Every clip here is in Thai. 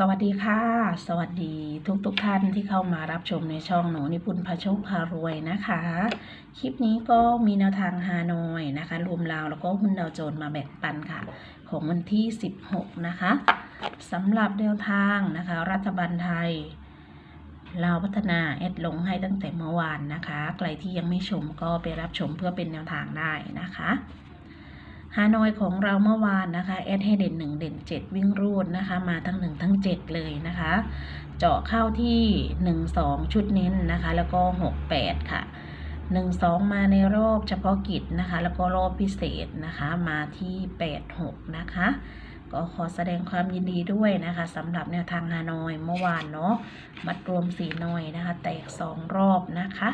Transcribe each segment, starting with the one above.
สวัสดีค่ะ สวัสดีทุกทุกๆท่านที่เข้ามารับชมในช่องหนูนิพุนพาโชคพารวยนะคะ คลิปนี้ก็มีแนวทางฮานอยนะคะ รวมลาวแล้วก็หุ้นดาวโจนมาแบ่งปันค่ะ ของวันที่ 16 นะคะสำหรับแนวทางนะคะ รัฐบาลไทยลาวพัฒนาแอดลงให้ตั้งแต่เมื่อวานนะคะ ใครที่ยังไม่ชมก็ไปรับชมเพื่อเป็นแนวทางได้นะคะ ฮานอยของเราเมื่อวานนะคะแอดให้เด่นหนึ่งเด่นเจ็ดวิ่งรูดนะคะ มาทั้งหนึ่งทั้งเจ็ดเลยนะคะ เจาะเข้าที่หนึ่งสองชุดเน้นนะคะ แล้วก็หกแปดค่ะหนึ่งสองมาในรอบเฉพาะกิจนะคะ แล้วก็รอบพิเศษนะคะมาที่แปดหกนะคะ ก็ขอแสดงความยินดีด้วยนะคะสำหรับแนวทางฮานอยเมื่อวานเนาะมัดรวมสีหน่อยนะคะ แตกสองรอบนะคะ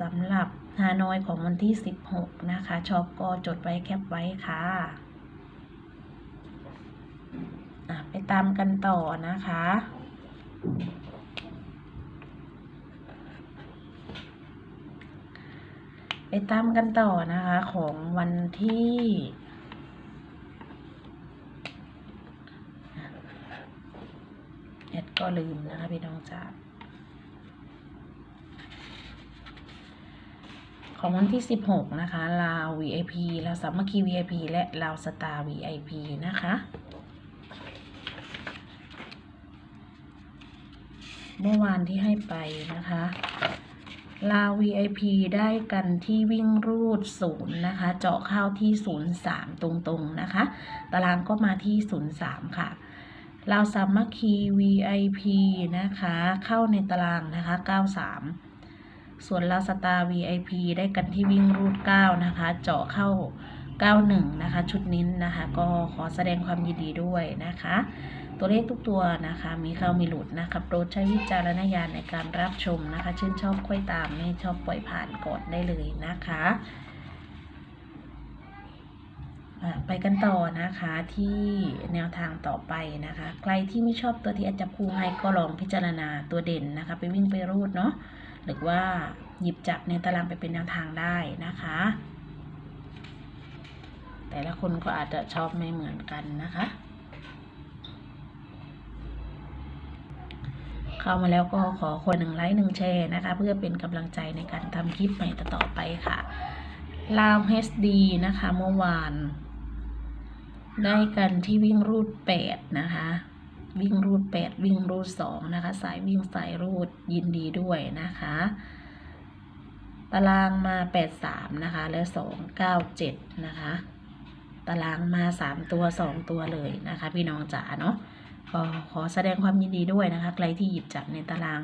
สำหรับ ฮานอยของวันที่ 16 นะคะ ชอบก็จดไว้แคปไว้ค่ะอะไปตามกันต่อนะคะ ไปตามกันต่อนะคะของวันที่แอดก็ลืมนะคะพี่น้องจ๋า ของวันที่ 16 นะคะ ลาว VIP ลาวสามัคคี VIP และลาวสตาร์ VIP นะคะ เมื่อวานที่ให้ไปนะคะ ลาว VIP ได้กันที่วิ่งรูดศูนย์นะคะ เจาะเข้าที่ 03 ตรงๆ นะคะ ตารางก็มาที่ 03 ค่ะลาวสามัคคี VIP นะคะ เข้าในตารางนะคะ 93 ส่วนลาสตา VIP ได้กันที่วิ่งรูด 9 นะคะ เจาะเข้า 91 นะคะ ชุดนิ้นนะคะ ก็ขอแสดงความยินดีด้วยนะคะ ตัวเลขทุกตัวนะคะ มีเข้ามีหลุดนะคะโปรดใช้วิจารณญาณในการรับชมนะคะ ชื่นชอบค่อยตาม ไม่ชอบปล่อยผ่านกดได้เลยนะคะอะไปกันต่อนะคะที่แนวทางต่อไปนะคะ ใครที่ไม่ชอบตัวที่อาจจะคู่ให้ก็ลองพิจารณาตัวเด่นนะคะ ไปวิ่งไปรูดเนาะ หรือว่าหยิบจับในตารางไปเป็นแนวทางได้นะคะ แต่ละคนก็อาจจะชอบไม่เหมือนกันนะคะ เข้ามาแล้วก็ขอคนหนึ่งไลค์หนึ่งแชร์นะคะ เพื่อเป็นกำลังใจในการทำคลิปใหม่ต่อไปค่ะลาว HD นะคะเมื่อวาน ได้กันที่วิ่งรูดแปดนะคะ วิ่งรูดแปดวิ่งรูดสองนะคะ สายวิ่งสายรูดยินดีด้วยนะคะ ตารางมาแปดสามนะคะ และสองเก้าเจ็ดนะคะ ตารางมาสามตัวสองตัวเลยนะคะ พี่น้องจ๋าเนาะก็ขอแสดงความยินดีด้วยนะคะ ใครที่หยิบจับในตาราง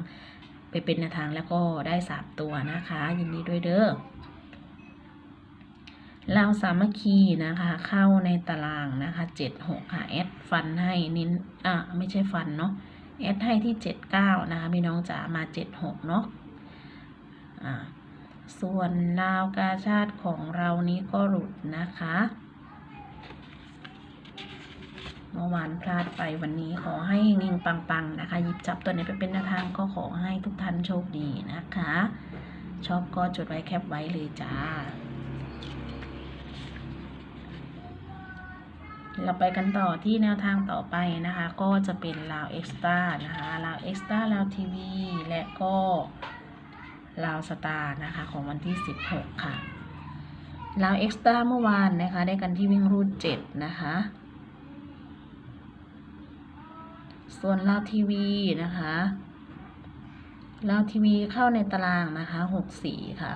ไปเป็นแนวทางแล้วก็ได้สามตัวนะคะ ยินดีด้วยเด้อ เราสามัคคีนะคะ เข้าในตารางนะคะเจ็ดหกค่ะแอดฟันให้นิ้นอะไม่ใช่ฟันเนาะแอดให้ที่เจ็ดเก้านะคะพี่น้องจ๋ามาเจ็ดหกเนาะอ่าส่วนลาวกาชาติของเรานี้ก็หลุดนะคะเมื่อวานพลาดไปวันนี้ขอให้เงงปังๆนะคะหยิบจับตัวไหนไปเป็นแนวทางก็ขอให้ทุกท่านโชคดีนะคะ ชอบก็จดไว้แคปไว้เลยจ้า เราไปกันต่อที่แนวทางต่อไปนะคะ ก็จะเป็นลาวเอ็กซ์ต้านะคะลาวเอ็กซ์ต้าลาวทีวีและก็ลาวสตาร์นะคะของวันที่ 16 ค่ะลาวเอ็กซ์ต้าเมื่อวานนะคะ ได้กันที่วิ่งรูด 7 นะคะ ส่วนลาวทีวีนะคะลาวทีวีเข้าในตารางนะคะหกสีค่ะ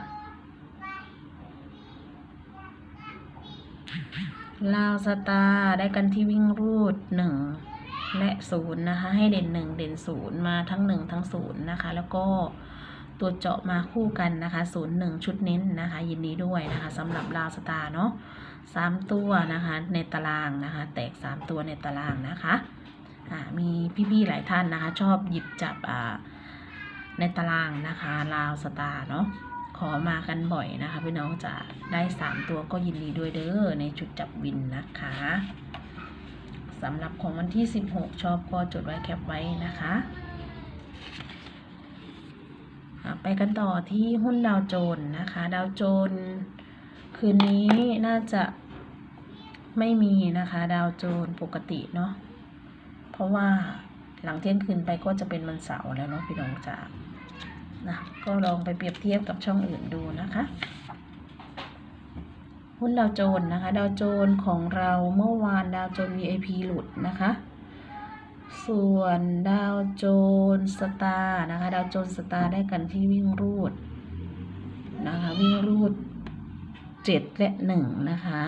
ลาวสตาร์ได้กันที่วิ่งรูดหนึ่งและศูนย์นะคะ ให้เด่นหนึ่งเด่นศูนย์มาทั้งหนึ่งทั้งศูนย์นะคะ แล้วก็ตัวเจาะมาคู่กันนะคะศูนย์หนึ่งชุดเน้นนะคะ ยินดีด้วยนะคะสำหรับลาวสตาร์เนาะสามตัวนะคะ ในตารางนะคะ แตกสามตัวในตารางนะคะมีพี่ๆหลายท่านนะคะ ชอบหยิบจับในตารางนะคะลาวสตาร์เนาะ ขอมากันบ่อยนะคะพี่น้องจะได้สามตัวก็ยินดีด้วยเด้อในชุดจับวินนะคะสำหรับของวันที่ 16 ชอบก็จดไว้แคปไว้นะคะไปกันต่อที่หุ้นดาวโจน์นะคะ ดาวโจน์คืนนี้น่าจะไม่มีนะคะ ดาวโจน์ปกติเนาะเพราะว่าหลังเที่ยงคืนไปก็จะเป็นวันเสาร์แล้วเนาะพี่น้องจ๋า นะก็ลองไปเปรียบเทียบกับช่องอื่นดูนะคะ หุ้นดาวโจน์นะคะ ดาวโจน์ของเราเมื่อวานดาวโจน VIP หลุดนะคะ ส่วนดาวโจนส์สตาร์นะคะ ดาวโจนส์สตาร์ได้กันที่วิ่งรูดนะคะวิ่งรูดเจ็ดและหนึ่งนะคะ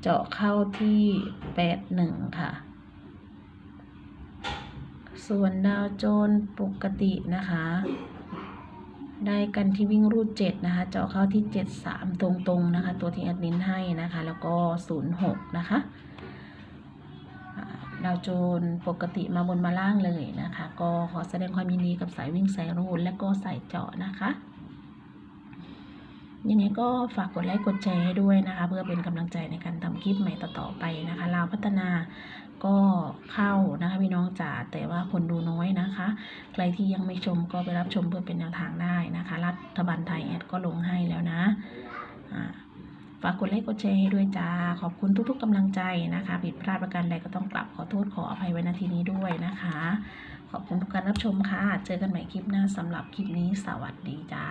เจาะเข้าที่แปดหนึ่งค่ะ ส่วนดาวโจน์ปกตินะคะ ได้กันที่วิ่งรูดเจ็ดนะคะ เจาะเข้าที่เจ็ดสามตรงๆนะคะ ตัวที่แอดมินให้นะคะ แล้วก็ศูนย์หกนะคะดาวโจนส์ปกติมาบนมาล่างเลยนะคะ ก็ขอแสดงความยินดีกับสายวิ่งสายรูดและก็สายเจาะนะคะ ยังไงก็ฝากกดไลค์กดแชร์ให้ด้วยนะคะ เพื่อเป็นกำลังใจในการทำคลิปใหม่ต่อๆไปนะคะลาวพัฒนาก็เข้านะคะพี่น้องจ๋าแต่ว่าคนดูน้อยนะคะ ใครที่ยังไม่ชมก็ไปรับชมเพื่อเป็นแนวทางได้นะคะ รัฐบาลไทยแอดก็ลงให้แล้วนะอ่าฝากกดไลค์กดแชร์ให้ด้วยจ้า ขอบคุณทุกๆกำลังใจนะคะ ผิดพลาดประการใดก็ต้องกลับขอโทษขออภัยไว้ณที่นี้ด้วยนะคะ ขอบคุณทุกการรับชมค่ะ เจอกันใหม่คลิปหน้าสำหรับคลิปนี้สวัสดีจ้า